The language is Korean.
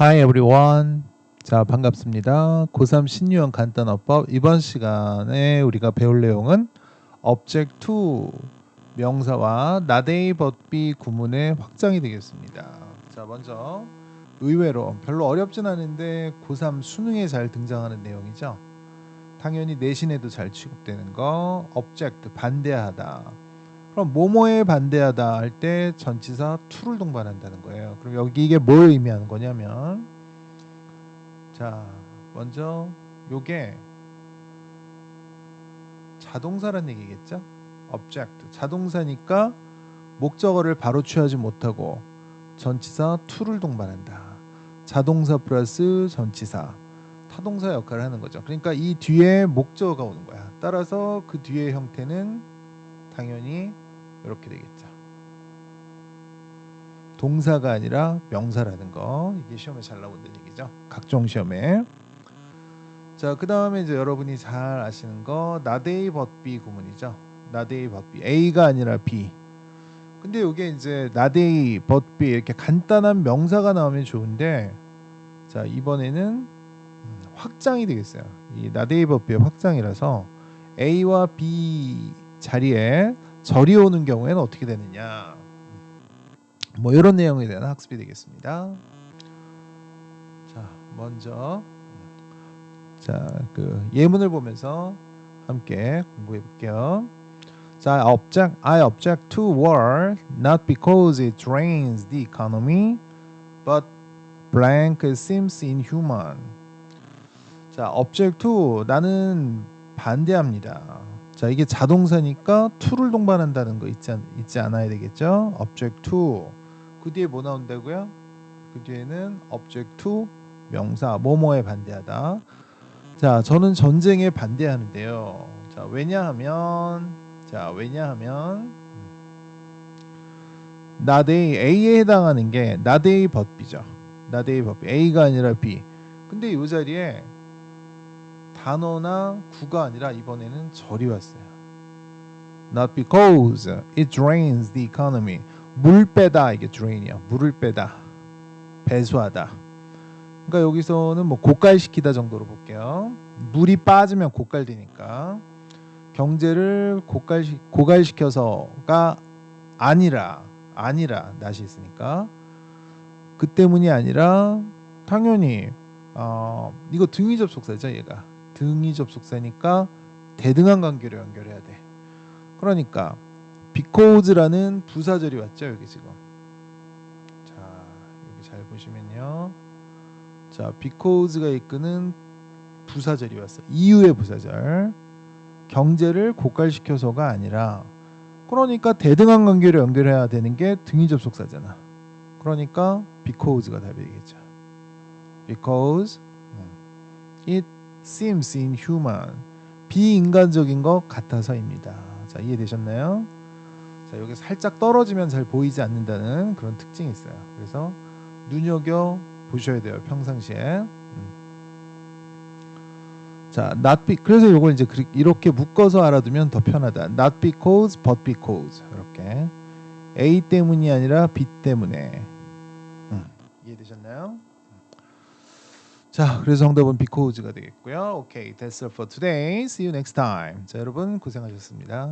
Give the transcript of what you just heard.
Hi everyone. 자, 반갑습니다. 고3 신유형 간단어법 이번 시간에 우리가 배울 내용은 object to 명사와 나데이 벗비 구문의 확장이 되겠습니다. 자, 먼저 의외로 별로 어렵진 않은데 고3 수능에 잘 등장하는 내용이죠. 당연히 내신에도 잘 취급되는 거 object 반대하다. 그럼 뭐뭐에 반대하다 할 때 전치사 to를 동반한다는 거예요. 그럼 여기 이게 뭘 의미하는 거냐면 자 먼저 요게 자동사란 얘기겠죠? object 자동사니까 목적어를 바로 취하지 못하고 전치사 to를 동반한다. 자동사 플러스 전치사 타동사 역할을 하는 거죠. 그러니까 이 뒤에 목적어가 오는 거야. 따라서 그 뒤의 형태는 당연히 이렇게 되겠죠. 동사가 아니라 명사라는 거 이게 시험에 잘 나온다는 얘기죠. 각종 시험에. 자, 그 다음에 이제 여러분이 잘 아시는 거 나데이 벗비 구문이죠. 나데이 벗비 A가 아니라 B. 근데 이게 이제 나데이 벗비 이렇게 간단한 명사가 나오면 좋은데 자 이번에는 음, 확장이 되겠어요. 이 나데이 벗비의 확장이라서 A와 B 자리에 절이 오는 경우에는 어떻게 되느냐 뭐 이런 내용에 대한 학습이 되겠습니다. 자 먼저 자그 예문을 보면서 함께 공부해 볼게요. 자, object, I object to war not because it drains the economy, but blank seems inhuman. 자, object to 나는 반대합니다. 자, 이게 자동사니까 to를 동반한다는 거 있지, 않, 있지 않아야 되겠죠? object to 그 뒤에 뭐 나온다고요? 그 뒤에는 object to 명사 뭐뭐에 반대하다. 자, 저는 전쟁에 반대하는데요. 자, 왜냐하면 자, 왜냐하면 나데이 A에 해당하는 게 나데이 벗비죠. 나데이 벗비 A가 아니라 B. 근데 이 자리에 단어나 구가 아니라 이번에는 절이 왔어요. Not because it drains the economy. 물 빼다 이게 drain이야. 물을 빼다. 배수하다. 그러니까 여기서는 뭐 고갈시키다 정도로 볼게요. 물이 빠지면 고갈되니까 경제를 고갈시, 고갈시켜서가 아니라 아니라 낫이 있으니까 그 때문이 아니라 당연히 어, 이거 등위 접속사죠 얘가 등위 접속사니까 대등한 관계로 연결해야 돼. 그러니까 because라는 부사절이 왔죠 여기 지금. 자 여기 잘 보시면요. 자 because가 이끄는 부사절이 왔어. 이유의 부사절. 경제를 고갈시켜서가 아니라 그러니까 대등한 관계로 연결해야 되는 게 등위 접속사잖아. 그러니까 because가 답이 되겠죠. Because it seems inhuman. 비인간적인 것 같아서입니다. 자 이해되셨나요? 자 여기 살짝 떨어지면 잘 보이지 않는다는 그런 특징이 있어요. 그래서 눈여겨 보셔야 돼요 평상시에. 자, not be 그래서 이걸 이제 이렇게 묶어서 알아두면 더 편하다. Not because, but because 이렇게 A 때문이 아니라 B 때문에. 음, 이해되셨나요? 자, 그래서 정답은 because가 되겠고요. 오케이, that's all for today. See you next time. 자, 여러분 고생하셨습니다.